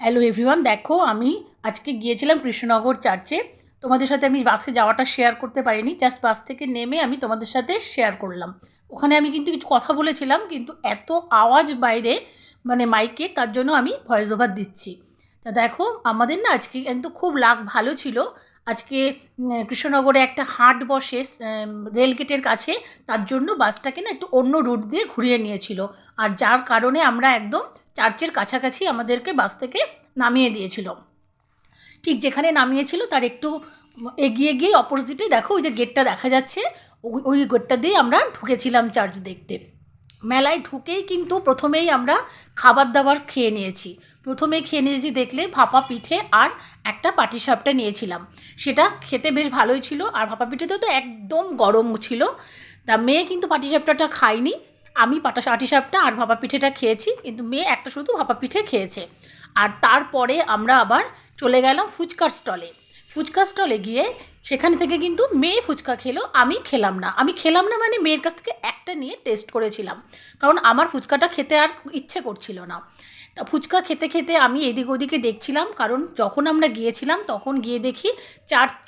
Hello everyone, দেখো আমি আজকে গিয়েছিলাম কৃষ্ণনগর চার্চে। তোমাদের সাথে আমি বাসে যাওয়াটা শেয়ার করতে পারিনি জাস্ট বাস থেকে নেমে আমি তোমাদের সাথে শেয়ার করলাম। ওখানে আমি কিন্তু কিছু কথা বলেছিলাম, কিন্তু এত আওয়াজ বাইরে মানে মাইকে তার জন্য আমি ভয়েস ওভার দিচ্ছি। তা দেখো, আমাদের না আজকে কিন্তু খুব লাগ, ভালো ছিল। আজকে কৃষ্ণনগরে একটা হাট বসে রেলগেটের কাছে, তার জন্য বাসটাকে না একটু অন্য রুট দিয়ে ঘুরিয়ে নিয়েছিল। আর যার কারণে আমরা একদম চার্চের কাছাকাছি আমাদেরকে বাস থেকে নামিয়ে দিয়েছিল। ঠিক যেখানে নামিয়েছিল তার একটু এগিয়ে গিয়ে অপোজিটে দেখো ওই যে গেটটা দেখা যাচ্ছে, ওই ওই গেটটা দিয়ে আমরা ঢুকেছিলাম চার্চ দেখতে। মেলায় ঢুকেই কিন্তু প্রথমেই আমরা খাবার দাবার খেয়ে নিয়েছি। প্রথমে খেয়ে নিয়েছি দেখলে ভাপা পিঠে আর একটা পাটিসাপটা নিয়েছিলাম। সেটা খেতে বেশ ভালোই ছিল আর ভাপা পিঠেতেও তো একদম গরম ছিল। তা মেয়ে কিন্তু পাটিসাপটাটা খায়নি। আমি পাটা আটি সাপটা আর ভাপা পিঠেটা খেয়েছি, কিন্তু মেয়ে একটা শুধু ভাপা পিঠে খেয়েছে। আর তারপরে আমরা আবার চলে গেলাম ফুচকার স্টলে ফুচকা স্টলে গিয়ে সেখান থেকে কিন্তু মেয়ে ফুচকা খেলো, আমি খেলাম না। আমি খেলাম না মানে মেয়ের কাছ থেকে একটা নিয়ে টেস্ট করেছিলাম। কারণ আমার ফুচকাটা খেতে আর ইচ্ছে করছিল না। তা ফুচকা খেতে খেতে আমি এদিক ওদিকে দেখছিলাম, কারণ যখন আমরা গিয়েছিলাম তখন গিয়ে দেখি চার্চ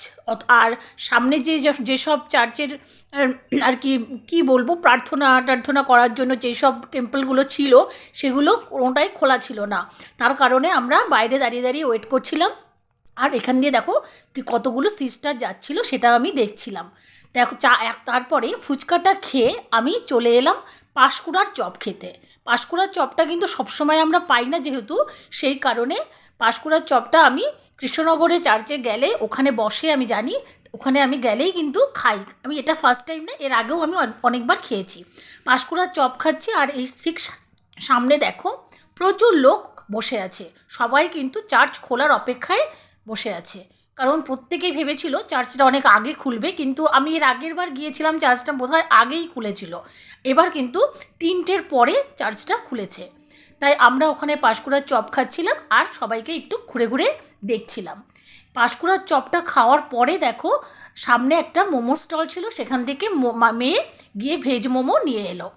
আর সামনে যে যেসব চার্চের আর কি কি বলব, প্রার্থনা টার্থনা করার জন্য যেসব টেম্পলগুলো ছিল, সেগুলো কোনোটাই খোলা ছিল না। তার কারণে আমরা বাইরে দাঁড়িয়ে দাঁড়িয়ে ওয়েট করছিলাম। আর এখান দিয়ে দেখো কি কতগুলো সিস্টার যাচ্ছিল সেটা আমি দেখছিলাম। দেখো চা, এক, তারপরে ফুচকাটা খেয়ে আমি চলে এলাম পাঁশকুড়ার চপ খেতে। পাঁশকুড়ার চপটা কিন্তু সবসময় আমরা পাই না যেহেতু, সেই কারণে পাঁশকুড়ার চপটা আমি কৃষ্ণনগরে চার্চে গেলে ওখানে বসে আমি জানি, ওখানে আমি গেলেই কিন্তু খাই। আমি এটা ফার্স্ট টাইম না, এর আগেও আমি অনেকবার খেয়েছি। পাঁশকুড়ার চপ খাচ্ছি আর এই ঠিক সামনে দেখো প্রচুর লোক বসে আছে। সবাই কিন্তু চার্চ খোলার অপেক্ষায় বসে আছে। কারণ প্রত্যেকেই ভেবেছিল চার্চটা অনেক আগে খুলবে, কিন্তু আমি এর আগের বার গিয়েছিলাম, চার্চটা বোধহয় আগেই খুলেছিল। এবার কিন্তু তিনটের পরে চার্চটা খুলেছে। তাই আমরা ওখানে পাঁশকুড়ার চপ খাচ্ছিলাম আর সবাইকে একটু ঘুরে ঘুরে দেখছিলাম। পাঁশকুড়ার চপটা খাওয়ার পরে দেখো, সামনে একটা মোমো স্টল ছিল, সেখান থেকে মেয়ে গিয়ে ভেজ মোমো নিয়ে এলো।